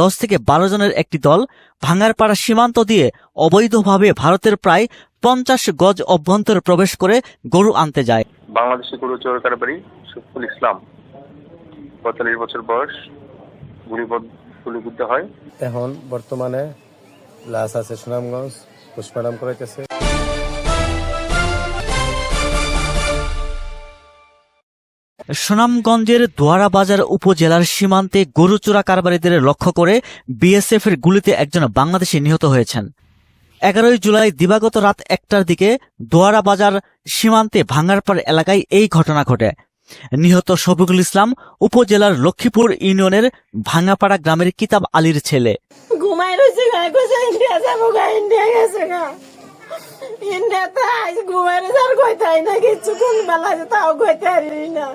দশ থেকে বারো জনের একটি দল ভাঙ্গারপাড়া সীমান্ত দিয়ে অবৈধভাবে ভারতের প্রায় পঞ্চাশ গজ অভ্যন্তরে প্রবেশ করে গরু আনতে যায়। বাংলাদেশি গরু চোর কারবারি শফিকুল ইসলাম। পঁয়তাল্লিশ বছর বয়স গুলিবদ্ধ হয়। এখন বর্তমানে লাশ আছে সুনামগঞ্জ পোস্টমর্টম করাইতেছে। সুনামগঞ্জের দোয়ারা বাজার উপজেলার সীমান্তে গরু চোরা কারবারিদের লক্ষ্য করে বিএসএফ এর গুলিতে একজন বাংলাদেশি নিহত হয়েছেন। এগারোই জুলাই দিবাগত রাত একটার দিকে দোয়ারা বাজার সীমান্তে ভাঙ্গারপাড় এলাকায় এই ঘটনা ঘটে। নিহত শফিকুল ইসলাম উপজেলার লক্ষ্মীপুর ইউনিয়নের ভাঙ্গাপাড়া গ্রামের কিতাব আলীর ছেলে। ইন্ডিয়াতে আজ ঘুমাই রয়েছে, আর কইতাই না, কিচ্ছু কোন বেলা তাও কইতে পারি না।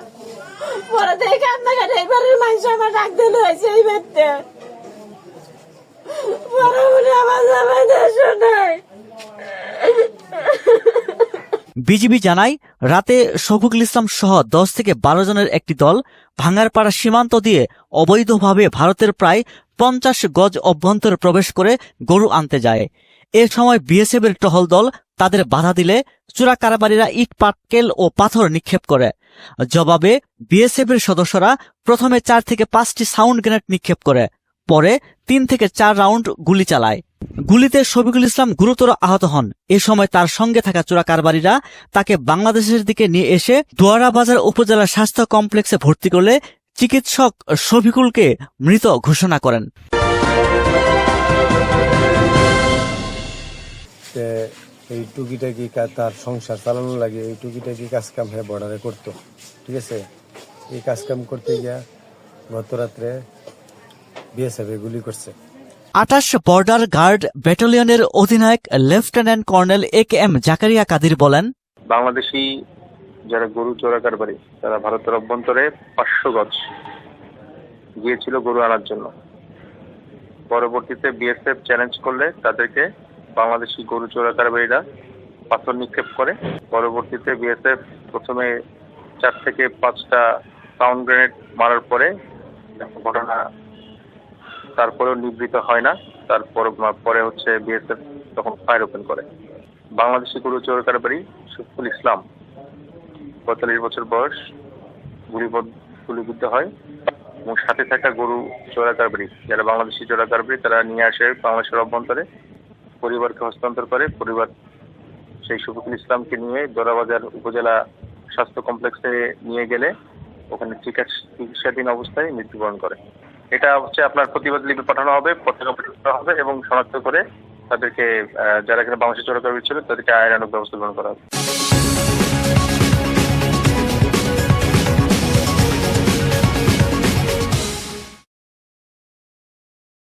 পরে আপনাকে এবারের আমার ডাক দিল হয়েছে এই বিজিবি জানায়, রাতে শফিকুল ইসলাম সহ দশ থেকে বারো জনের একটি দল ভাঙ্গারপাড়া সীমান্ত দিয়ে অবৈধভাবে ভারতের প্রায় পঞ্চাশ গজ অভ্যন্তরে প্রবেশ করে গরু আনতে যায়। এ সময় বিএসএফ এর টহল দল তাদের বাধা দিলে চোরা কারাবারীরা ইট পাটকেল ও পাথর নিক্ষেপ করে। জবাবে বিএসএফ এর সদস্যরা প্রথমে চার থেকে পাঁচটি সাউন্ড গ্রেনেড নিক্ষেপ করে, পরে তিন থেকে চার রাউন্ড গুলি চালায়। গুলিতে শফিকুল ইসলাম গুরুতর আহত হন। এ সময় তার সঙ্গে থাকা চোরা কারবারিরা তাকে বাংলাদেশের দিকে নিয়ে এসে দোয়ারা বাজার উপজেলা স্বাস্থ্য কমপ্লেক্সে ভর্তি করলে চিকিৎসক শফিকুলকে মৃত ঘোষণা করেন। এই টুকিটাকি কা- তার সংসার চালানো লাগে এই টুকিটাকি কাজ কাম হয়ে বর্ডারে করতো ঠিক আছে? এই কাজ কাম করতে গিয়া গত রাত্রে বিএসএফ গুলি করছে। আটাশ বর্ডার গার্ড ব্যাটালিয়নের অধিনায়ক lieutenant colonel A K M Zakaria Kadir বলেন বাংলাদেশি যারা গরু চোরা কারবারি তারা ভারতের অভ্যন্তরে পাঁচশো গজ গিয়েছিল গরু আনার জন্য। পরবর্তীতে বিএসএফ চ্যালেঞ্জ করলে তাদেরকে বাংলাদেশি গরু চোরা কারবারিরা পাথর নিক্ষেপ করে। পরবর্তীতে বিএসএফ প্রথমে চার থেকে পাঁচটা সাউন্ড গ্রেনেড মারার পরে ঘটনা তারপরেও নিবৃত হয় না। তারপর পরে হচ্ছে বিএসএফ তখন ফায়ার ওপেন করে। বাংলাদেশি গরু চোর কারবারি শফিকুল ইসলাম। পঁয়তাল্লিশ বছর বয়স গুলিবদ্ধ গুলিবিদ্ধ হয় এবং সাথে থাকা গরু চোরা কারবারি যারা বাংলাদেশি চোরা কারবারি তারা নিয়ে আসে বাংলাদেশের অভ্যন্তরে। পরিবারকে হস্তান্তর করে। পরিবার সেই শফিকুল ইসলামকে নিয়ে দোরাবাজার উপজেলা স্বাস্থ্য কমপ্লেক্সে নিয়ে গেলে ওখানে চিকিৎস- চিকিৎসাধীন অবস্থায় মৃত্যুবরণ করে। এটা হচ্ছে আপনার প্রতিবাদ লিপি পাঠানো হবে পতাকা পাঠানো হবে এবং শনাক্ত করে তাদেরকে যারা এখানে বাংলাদেশে চোরা কারবারি ছিল তাদেরকে আইনানুক ব্যবস্থা গ্রহণ করা হবে।